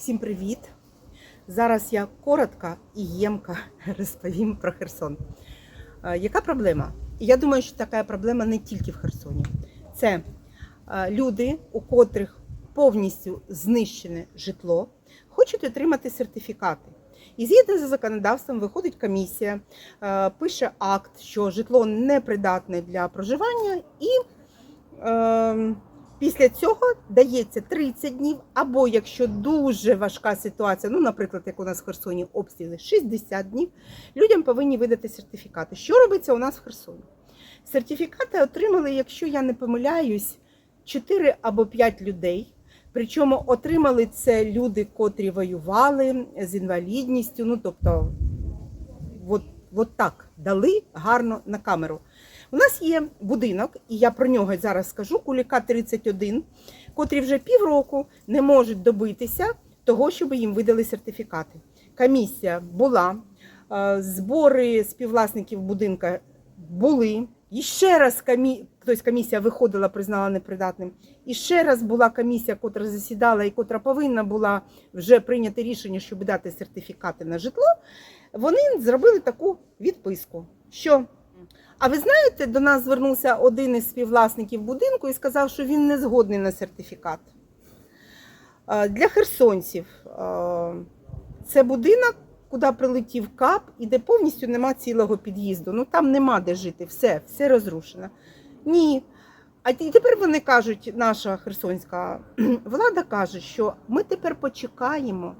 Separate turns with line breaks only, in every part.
Всім привіт! Зараз я коротко і ємко розповім про Херсон. Е, Яка проблема? Я думаю, що така проблема не тільки в Херсоні. Це е, люди, у котрих повністю знищене житло, хочуть отримати сертифікати. І згідно з законодавством виходить комісія, е, пише акт, що житло непридатне для проживання, і е, після цього дається 30 днів, або якщо дуже важка ситуація, ну, наприклад, як у нас в Херсоні обстріли 60 днів, людям повинні видати сертифікати. Що робиться у нас в Херсоні? Сертифікати отримали, якщо я не помиляюсь, 4 або 5 людей. Причому отримали це люди, котрі воювали з інвалідністю. Ну тобто, от, от так дали гарно на камеру. У нас є будинок, і я про нього зараз скажу. Куліка 31, котрі вже півроку не можуть добитися того, щоб їм видали сертифікати. Комісія була, е, збори співвласників будинка були. І ще раз комі... тобто комісія виходила, признала непридатним. І ще раз була комісія, котра засідала і котра повинна була вже прийняти рішення, щоб дати сертифікати на житло. Вони зробили таку відписку. Що а ви знаєте, до нас звернувся один із співвласників будинку і сказав, що він не згодний на сертифікат. Е, Для херсонців е, це будинок, куди прилетів кап, і де повністю нема цілого під'їзду. Ну там нема де жити, все, все розрушено. Ні. А тепер вони кажуть, наша херсонська влада каже, що ми тепер почекаємо,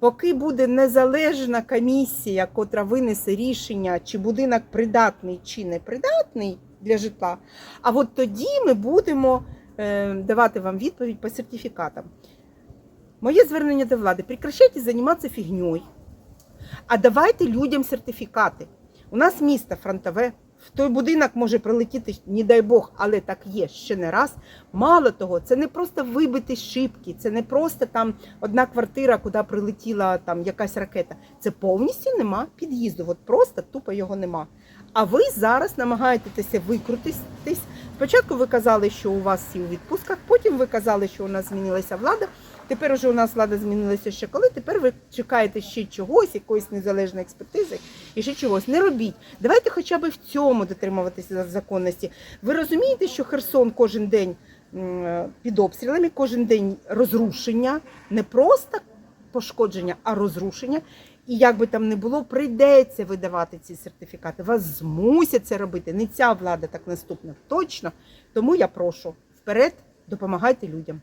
поки буде незалежна комісія, котра винесе рішення, чи будинок придатний чи не придатний для житла. А от тоді ми будемо е, давати вам відповідь по сертифікатам. Моє звернення до влади: прекращайте займатися фігньою, а давайте людям сертифікати. У нас місто фронтове. В той будинок може прилетіти, не дай Бог, але так є ще не раз. Мало того, це не просто вибити шибки, це не просто там одна квартира, куди прилетіла там якась ракета. Це повністю нема під'їзду. От просто тупо його нема. А ви зараз намагаєтеся викрутитись. Спочатку ви казали, що у вас всі у відпусках, потім ви казали, що у нас змінилася влада. Тепер уже у нас влада змінилася ще коли. Тепер ви чекаєте ще чогось, якоїсь незалежної експертизи і ще чогось. Не робіть. Давайте хоча б в цьому дотримуватися законності. Ви розумієте, що Херсон кожен день під обстрілами, кожен день розрушення, не просто пошкодження, а розрушення. І як би там не було, прийдеться видавати ці сертифікати. Вас змусять це робити. Не ця влада, так наступна. Точно. Тому я прошу вперед, допомагайте людям.